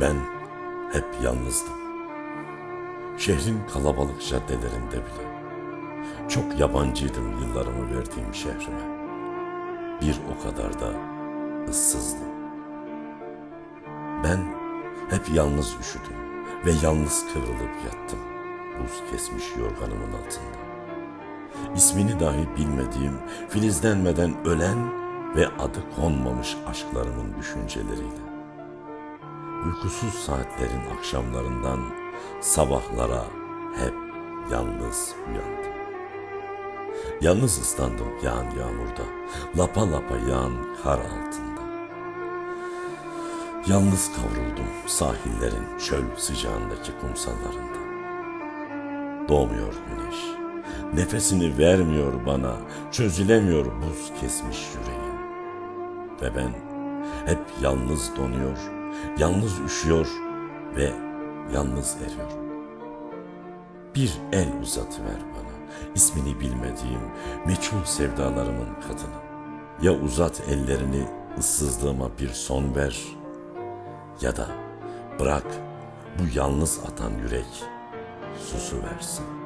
Ben hep yalnızdım. Şehrin kalabalık caddelerinde bile. Çok yabancıydım yıllarımı verdiğim şehrime. Bir o kadar da ıssızdım. Ben hep yalnız üşüdüm ve yalnız kıvrılıp yattım buz kesmiş yorganımın altında. İsmini dahi bilmediğim, filizlenmeden ölen ve adı konmamış aşklarımın düşünceleriyle. Uykusuz saatlerin akşamlarından sabahlara hep yalnız uyandım. Yalnız ıslandım yağan yağmurda, lapa lapa yağan kar altında. Yalnız kavruldum sahillerin çöl sıcağındaki kumsallarında. Doğmuyor güneş, nefesini vermiyor bana, çözülemiyor buz kesmiş yüreğim. Ve ben hep yalnız donuyor, yalnız üşüyor ve yalnız eriyorum. Bir el uzatıver bana, ismini bilmediğim meçhul sevdalarımın kadını. Ya uzat ellerini ıssızlığıma bir son ver ya da bırak bu yalnız atan yürek susu versin.''